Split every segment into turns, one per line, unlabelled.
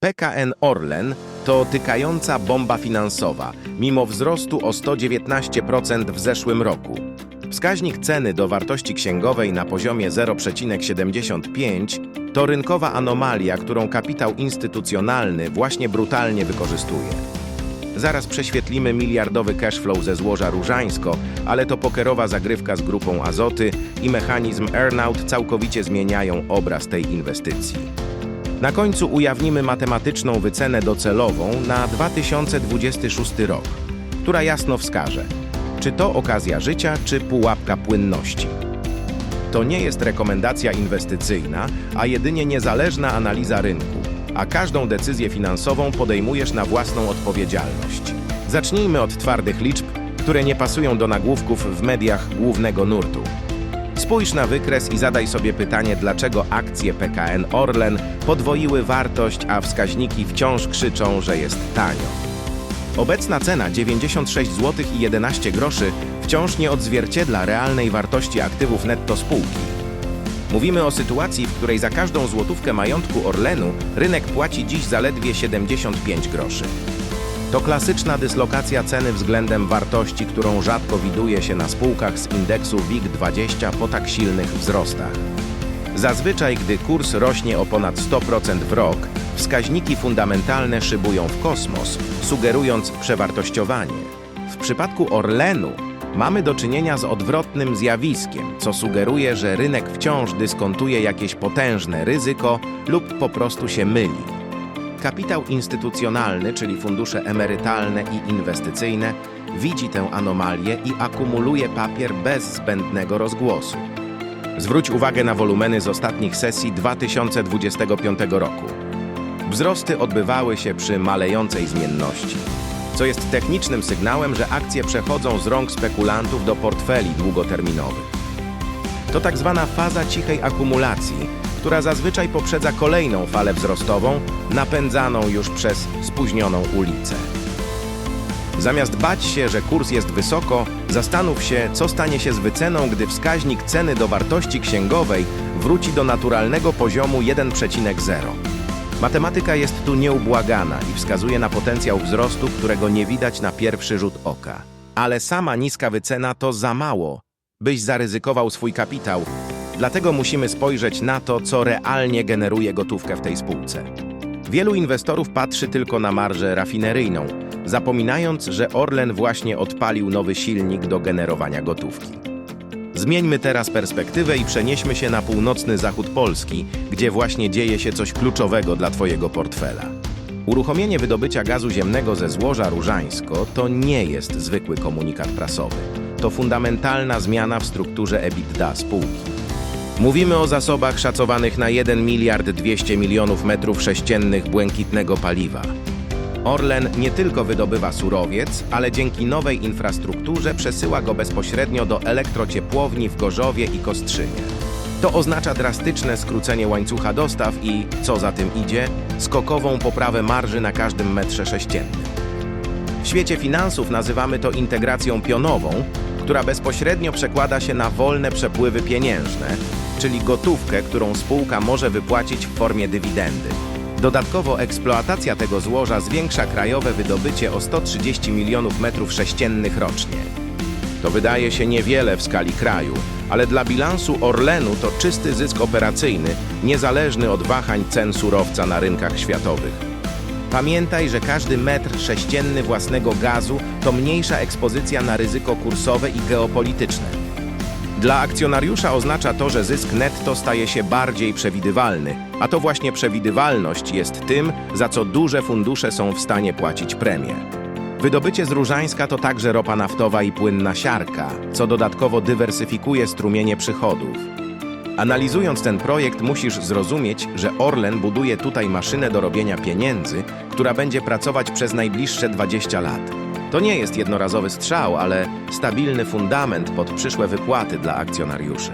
PKN Orlen to tykająca bomba finansowa, mimo wzrostu o 119% w zeszłym roku. Wskaźnik ceny do wartości księgowej na poziomie 0,75 to rynkowa anomalia, którą kapitał instytucjonalny właśnie brutalnie wykorzystuje. Zaraz prześwietlimy miliardowy cashflow ze złoża Różańsko, ale to pokerowa zagrywka z grupą Azoty i mechanizm earnout całkowicie zmieniają obraz tej inwestycji. Na końcu ujawnimy matematyczną wycenę docelową na 2026 rok, która jasno wskaże, czy to okazja życia, czy pułapka płynności. To nie jest rekomendacja inwestycyjna, a jedynie niezależna analiza rynku, a każdą decyzję finansową podejmujesz na własną odpowiedzialność. Zacznijmy od twardych liczb, które nie pasują do nagłówków w mediach głównego nurtu. Spójrz na wykres i zadaj sobie pytanie, dlaczego akcje PKN Orlen podwoiły wartość, a wskaźniki wciąż krzyczą, że jest tanio. Obecna cena 96 zł i 11 groszy wciąż nie odzwierciedla realnej wartości aktywów netto spółki. Mówimy o sytuacji, w której za każdą złotówkę majątku Orlenu rynek płaci dziś zaledwie 75 groszy. To klasyczna dyslokacja ceny względem wartości, którą rzadko widuje się na spółkach z indeksu WIG20 po tak silnych wzrostach. Zazwyczaj, gdy kurs rośnie o ponad 100% w rok, wskaźniki fundamentalne szybują w kosmos, sugerując przewartościowanie. W przypadku Orlenu mamy do czynienia z odwrotnym zjawiskiem, co sugeruje, że rynek wciąż dyskontuje jakieś potężne ryzyko lub po prostu się myli. Kapitał instytucjonalny, czyli fundusze emerytalne i inwestycyjne, widzi tę anomalię i akumuluje papier bez zbędnego rozgłosu. Zwróć uwagę na wolumeny z ostatnich sesji 2025 roku. Wzrosty odbywały się przy malejącej zmienności, co jest technicznym sygnałem, że akcje przechodzą z rąk spekulantów do portfeli długoterminowych. To tak zwana faza cichej akumulacji, która zazwyczaj poprzedza kolejną falę wzrostową, napędzaną już przez spóźnioną ulicę. Zamiast bać się, że kurs jest wysoko, zastanów się, co stanie się z wyceną, gdy wskaźnik ceny do wartości księgowej wróci do naturalnego poziomu 1,0. Matematyka jest tu nieubłagana i wskazuje na potencjał wzrostu, którego nie widać na pierwszy rzut oka. Ale sama niska wycena to za mało, byś zaryzykował swój kapitał. Dlatego musimy spojrzeć na to, co realnie generuje gotówkę w tej spółce. Wielu inwestorów patrzy tylko na marżę rafineryjną, zapominając, że Orlen właśnie odpalił nowy silnik do generowania gotówki. Zmieńmy teraz perspektywę i przenieśmy się na północny zachód Polski, gdzie właśnie dzieje się coś kluczowego dla Twojego portfela. Uruchomienie wydobycia gazu ziemnego ze złoża Różańsko to nie jest zwykły komunikat prasowy. To fundamentalna zmiana w strukturze EBITDA spółki. Mówimy o zasobach szacowanych na 1 miliard 200 milionów metrów sześciennych błękitnego paliwa. Orlen nie tylko wydobywa surowiec, ale dzięki nowej infrastrukturze przesyła go bezpośrednio do elektrociepłowni w Gorzowie i Kostrzynie. To oznacza drastyczne skrócenie łańcucha dostaw i, co za tym idzie, skokową poprawę marży na każdym metrze sześciennym. W świecie finansów nazywamy to integracją pionową, która bezpośrednio przekłada się na wolne przepływy pieniężne, czyli gotówkę, którą spółka może wypłacić w formie dywidendy. Dodatkowo eksploatacja tego złoża zwiększa krajowe wydobycie o 130 milionów metrów sześciennych rocznie. To wydaje się niewiele w skali kraju, ale dla bilansu Orlenu to czysty zysk operacyjny, niezależny od wahań cen surowca na rynkach światowych. Pamiętaj, że każdy metr sześcienny własnego gazu to mniejsza ekspozycja na ryzyko kursowe i geopolityczne. Dla akcjonariusza oznacza to, że zysk netto staje się bardziej przewidywalny, a to właśnie przewidywalność jest tym, za co duże fundusze są w stanie płacić premię. Wydobycie z Różańska to także ropa naftowa i płynna siarka, co dodatkowo dywersyfikuje strumienie przychodów. Analizując ten projekt, musisz zrozumieć, że Orlen buduje tutaj maszynę do robienia pieniędzy, która będzie pracować przez najbliższe 20 lat. To nie jest jednorazowy strzał, ale stabilny fundament pod przyszłe wypłaty dla akcjonariuszy.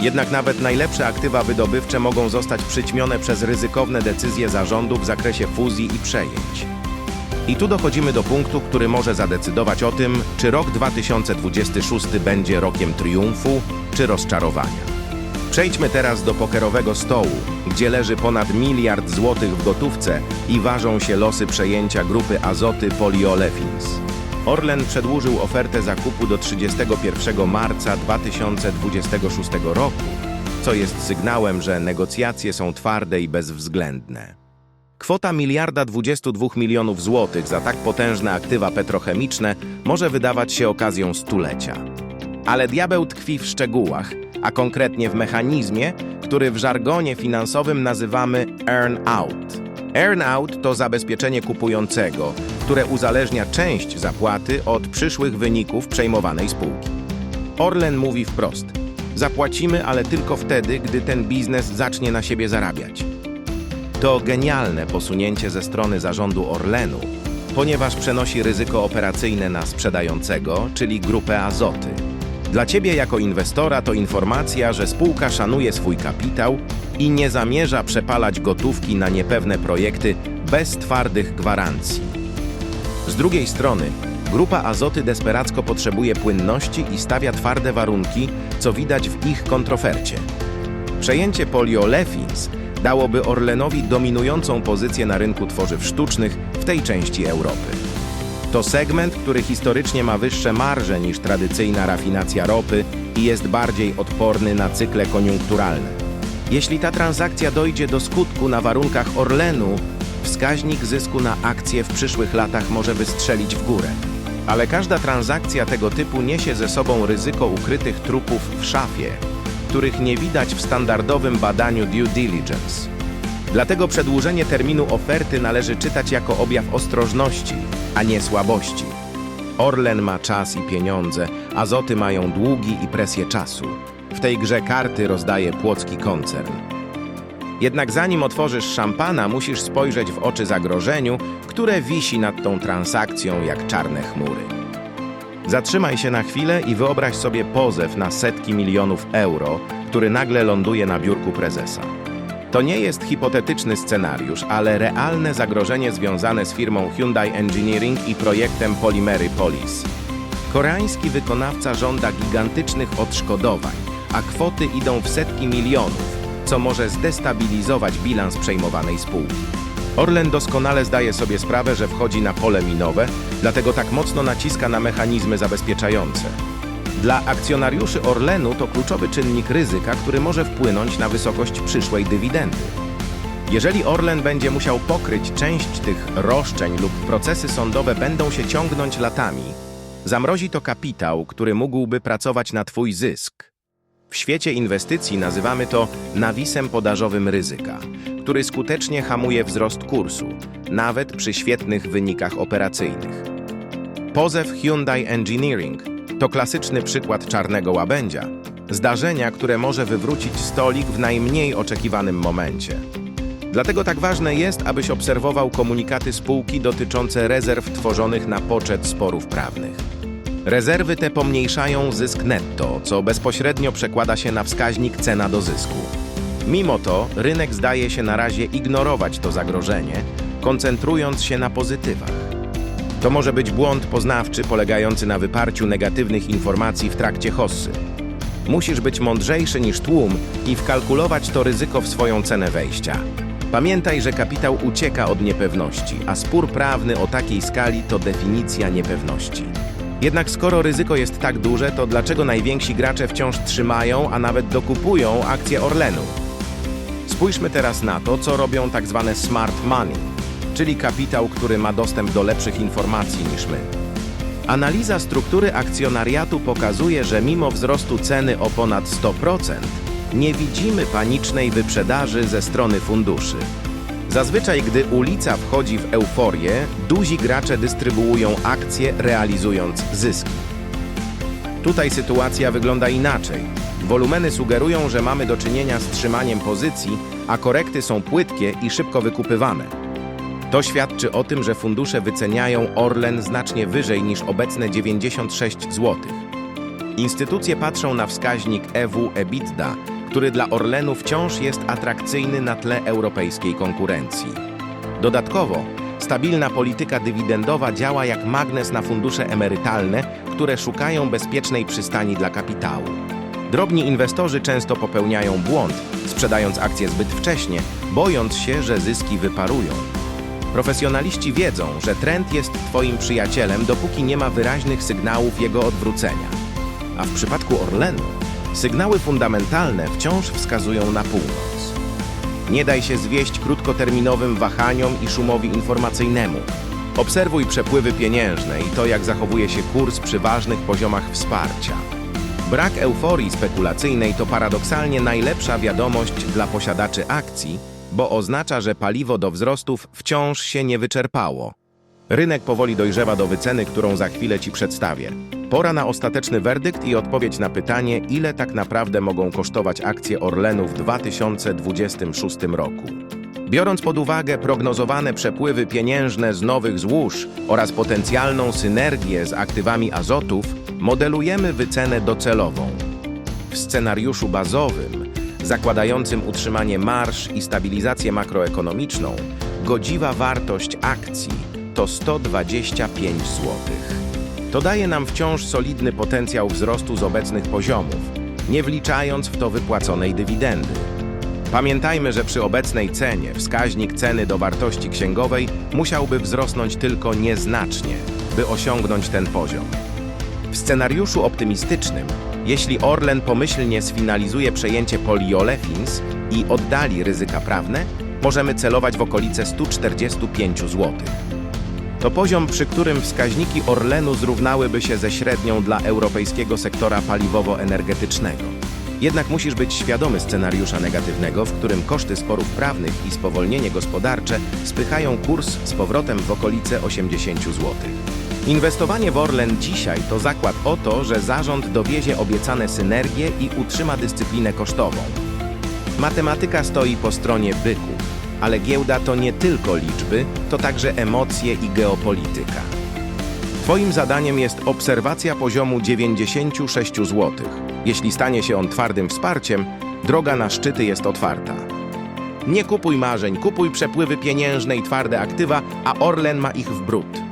Jednak nawet najlepsze aktywa wydobywcze mogą zostać przyćmione przez ryzykowne decyzje zarządu w zakresie fuzji i przejęć. I tu dochodzimy do punktu, który może zadecydować o tym, czy rok 2026 będzie rokiem triumfu, czy rozczarowania. Przejdźmy teraz do pokerowego stołu, gdzie leży ponad miliard złotych w gotówce i ważą się losy przejęcia grupy Azoty Polyolefins. Orlen przedłużył ofertę zakupu do 31 marca 2026 roku, co jest sygnałem, że negocjacje są twarde i bezwzględne. Kwota miliarda 22 milionów złotych za tak potężne aktywa petrochemiczne może wydawać się okazją stulecia. Ale diabeł tkwi w szczegółach, a konkretnie w mechanizmie, który w żargonie finansowym nazywamy earn-out. Earn-out to zabezpieczenie kupującego, które uzależnia część zapłaty od przyszłych wyników przejmowanej spółki. Orlen mówi wprost: Zapłacimy, ale tylko wtedy, gdy ten biznes zacznie na siebie zarabiać. To genialne posunięcie ze strony zarządu Orlenu, ponieważ przenosi ryzyko operacyjne na sprzedającego, czyli grupę Azoty. Dla ciebie jako inwestora to informacja, że spółka szanuje swój kapitał i nie zamierza przepalać gotówki na niepewne projekty bez twardych gwarancji. Z drugiej strony, grupa Azoty desperacko potrzebuje płynności i stawia twarde warunki, co widać w ich kontrofercie. Przejęcie Poliolefins dałoby Orlenowi dominującą pozycję na rynku tworzyw sztucznych w tej części Europy. To segment, który historycznie ma wyższe marże niż tradycyjna rafinacja ropy i jest bardziej odporny na cykle koniunkturalne. Jeśli ta transakcja dojdzie do skutku na warunkach Orlenu, wskaźnik zysku na akcje w przyszłych latach może wystrzelić w górę. Ale każda transakcja tego typu niesie ze sobą ryzyko ukrytych trupów w szafie, których nie widać w standardowym badaniu due diligence. Dlatego przedłużenie terminu oferty należy czytać jako objaw ostrożności, a nie słabości. Orlen ma czas i pieniądze, Azoty mają długi i presję czasu. W tej grze karty rozdaje płocki koncern. Jednak zanim otworzysz szampana, musisz spojrzeć w oczy zagrożeniu, które wisi nad tą transakcją jak czarne chmury. Zatrzymaj się na chwilę i wyobraź sobie pozew na setki milionów euro, który nagle ląduje na biurku prezesa. To nie jest hipotetyczny scenariusz, ale realne zagrożenie związane z firmą Hyundai Engineering i projektem Polimery Polis. Koreański wykonawca żąda gigantycznych odszkodowań, a kwoty idą w setki milionów, co może zdestabilizować bilans przejmowanej spółki. Orlen doskonale zdaje sobie sprawę, że wchodzi na pole minowe, dlatego tak mocno naciska na mechanizmy zabezpieczające. Dla akcjonariuszy Orlenu to kluczowy czynnik ryzyka, który może wpłynąć na wysokość przyszłej dywidendy. Jeżeli Orlen będzie musiał pokryć część tych roszczeń lub procesy sądowe będą się ciągnąć latami, zamrozi to kapitał, który mógłby pracować na Twój zysk. W świecie inwestycji nazywamy to nawisem podażowym ryzyka, który skutecznie hamuje wzrost kursu, nawet przy świetnych wynikach operacyjnych. Pozew Hyundai Engineering to klasyczny przykład czarnego łabędzia, zdarzenia, które może wywrócić stolik w najmniej oczekiwanym momencie. Dlatego tak ważne jest, abyś obserwował komunikaty spółki dotyczące rezerw tworzonych na poczet sporów prawnych. Rezerwy te pomniejszają zysk netto, co bezpośrednio przekłada się na wskaźnik cena do zysku. Mimo to rynek zdaje się na razie ignorować to zagrożenie, koncentrując się na pozytywach. To może być błąd poznawczy polegający na wyparciu negatywnych informacji w trakcie hossy. Musisz być mądrzejszy niż tłum i wkalkulować to ryzyko w swoją cenę wejścia. Pamiętaj, że kapitał ucieka od niepewności, a spór prawny o takiej skali to definicja niepewności. Jednak skoro ryzyko jest tak duże, to dlaczego najwięksi gracze wciąż trzymają, a nawet dokupują akcje Orlenu? Spójrzmy teraz na to, co robią tak zwane smart money, czyli kapitał, który ma dostęp do lepszych informacji niż my. Analiza struktury akcjonariatu pokazuje, że mimo wzrostu ceny o ponad 100%, nie widzimy panicznej wyprzedaży ze strony funduszy. Zazwyczaj, gdy ulica wchodzi w euforię, duzi gracze dystrybuują akcje, realizując zyski. Tutaj sytuacja wygląda inaczej. Wolumeny sugerują, że mamy do czynienia z trzymaniem pozycji, a korekty są płytkie i szybko wykupywane. To świadczy o tym, że fundusze wyceniają Orlen znacznie wyżej niż obecne 96 zł. Instytucje patrzą na wskaźnik E EW-EBITDA, który dla Orlenu wciąż jest atrakcyjny na tle europejskiej konkurencji. Dodatkowo, stabilna polityka dywidendowa działa jak magnes na fundusze emerytalne, które szukają bezpiecznej przystani dla kapitału. Drobni inwestorzy często popełniają błąd, sprzedając akcje zbyt wcześnie, bojąc się, że zyski wyparują. Profesjonaliści wiedzą, że trend jest Twoim przyjacielem, dopóki nie ma wyraźnych sygnałów jego odwrócenia. A w przypadku Orlenu sygnały fundamentalne wciąż wskazują na północ. Nie daj się zwieść krótkoterminowym wahaniom i szumowi informacyjnemu. Obserwuj przepływy pieniężne i to, jak zachowuje się kurs przy ważnych poziomach wsparcia. Brak euforii spekulacyjnej to paradoksalnie najlepsza wiadomość dla posiadaczy akcji, bo oznacza, że paliwo do wzrostów wciąż się nie wyczerpało. Rynek powoli dojrzewa do wyceny, którą za chwilę Ci przedstawię. Pora na ostateczny werdykt i odpowiedź na pytanie, ile tak naprawdę mogą kosztować akcje Orlenu w 2026 roku. Biorąc pod uwagę prognozowane przepływy pieniężne z nowych złóż oraz potencjalną synergię z aktywami azotów, modelujemy wycenę docelową. W scenariuszu bazowym, zakładającym utrzymanie marsz i stabilizację makroekonomiczną, godziwa wartość akcji to 125 zł. To daje nam wciąż solidny potencjał wzrostu z obecnych poziomów, nie wliczając w to wypłaconej dywidendy. Pamiętajmy, że przy obecnej cenie wskaźnik ceny do wartości księgowej musiałby wzrosnąć tylko nieznacznie, by osiągnąć ten poziom. W scenariuszu optymistycznym, jeśli Orlen pomyślnie sfinalizuje przejęcie Poliolefins i oddali ryzyka prawne, możemy celować w okolice 145 zł. To poziom, przy którym wskaźniki Orlenu zrównałyby się ze średnią dla europejskiego sektora paliwowo-energetycznego. Jednak musisz być świadomy scenariusza negatywnego, w którym koszty sporów prawnych i spowolnienie gospodarcze spychają kurs z powrotem w okolice 80 zł. Inwestowanie w Orlen dzisiaj to zakład o to, że zarząd dowiezie obiecane synergie i utrzyma dyscyplinę kosztową. Matematyka stoi po stronie byków, ale giełda to nie tylko liczby, to także emocje i geopolityka. Twoim zadaniem jest obserwacja poziomu 96 zł. Jeśli stanie się on twardym wsparciem, droga na szczyty jest otwarta. Nie kupuj marzeń, kupuj przepływy pieniężne i twarde aktywa, a Orlen ma ich w brud.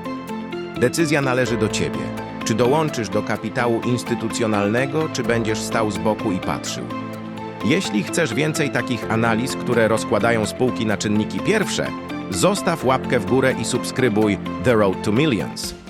Decyzja należy do Ciebie. Czy dołączysz do kapitału instytucjonalnego, czy będziesz stał z boku i patrzył? Jeśli chcesz więcej takich analiz, które rozkładają spółki na czynniki pierwsze, zostaw łapkę w górę i subskrybuj The Road to Millions.